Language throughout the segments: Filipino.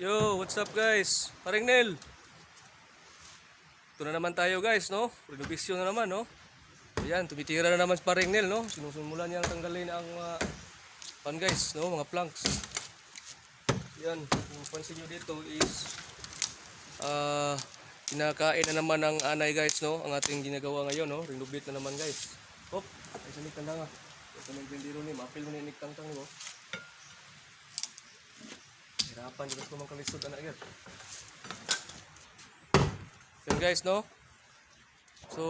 Yo, what's up guys? Paring Nel. Ito na naman tayo guys, no? Renovation na naman, no? Ayan, tumitira na naman si Paring Nel, no? Sinusumulan niyang tanggalin ang mga pan guys, no? Mga planks. Yan, kung pansin nyo dito is ah kinakain na naman ng anay guys, no? Ang ating ginagawa ngayon, no? Renovate na naman guys. Hop, ay sa tanda nga. Ito na yung ni, mapil mo na yung tangtang mo. Hirapan juga ko mang kalisod anak agad. Yun guys, no? So,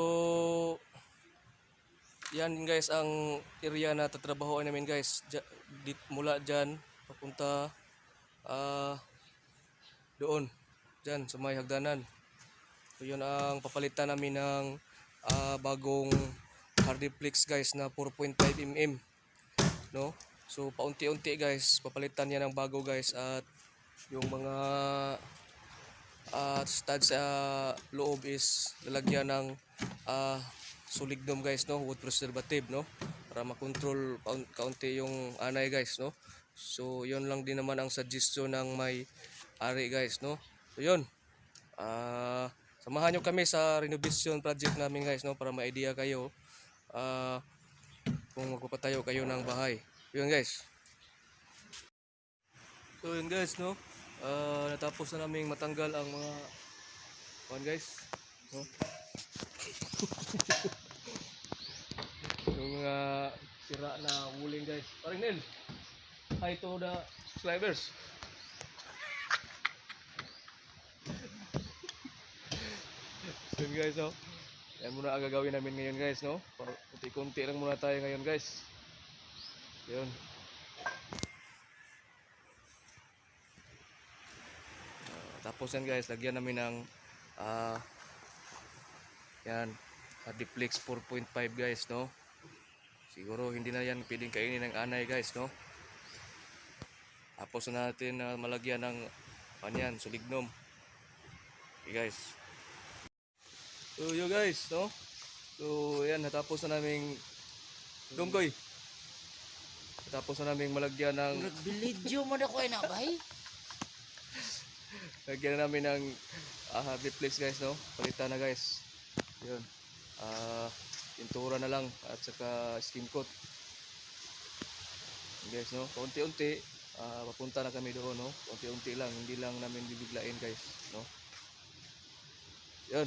yan guys ang area na tatrabahoan namin guys. Dit, mula dyan, papunta ah doon. Dyan, sa may hagdanan. So, yun ang papalitan namin ng ah, bagong hardiplex guys na 4.5 mm. No? So paunti-unti guys, papalitan niya ng bago guys at yung mga uh, studs sa loob is lalagyan ng ah, sulignum guys no, wood preservative no para makontrol kaunti yung anay guys no. So yun lang din naman ang suggestion ng may ari guys no. So yun. Ah, samahan nyo kami sa renovation project namin guys no para ma-idea kayo ah, kung magpapatayo kayo ng bahay. Yun guys. So yun guys, no? Ah, natapos na naming matanggal ang mga kuan guys, no? yung mga sira na wuling guys. Parang Nel. Hi to the subscribers. so guys, no? Yan muna ang gagawin namin ngayon guys, no? Kunti-kunti lang muna tayo ngayon guys. Yun. Tapos yan guys, lagyan namin ng ah yan, Adiplex 4.5 guys, no? Siguro hindi na yan pwedeng kainin ng anay guys, no? Tapos na natin na malagyan ng ano yan, sulignum. Okay guys. So you guys, no? So yan, natapos na naming Dunggoy. Natapos na naming malagyan ng Nagbilidyo mo na ko na bay. Lagyan na namin ng uh, replace guys, no? Palitan na guys. Yun. Ah, pintura na lang at saka skim coat. Guys, no? Paunti-unti, ah, papunta na kami doon, no? Paunti-unti lang, hindi lang namin bibiglain guys, no? Yun.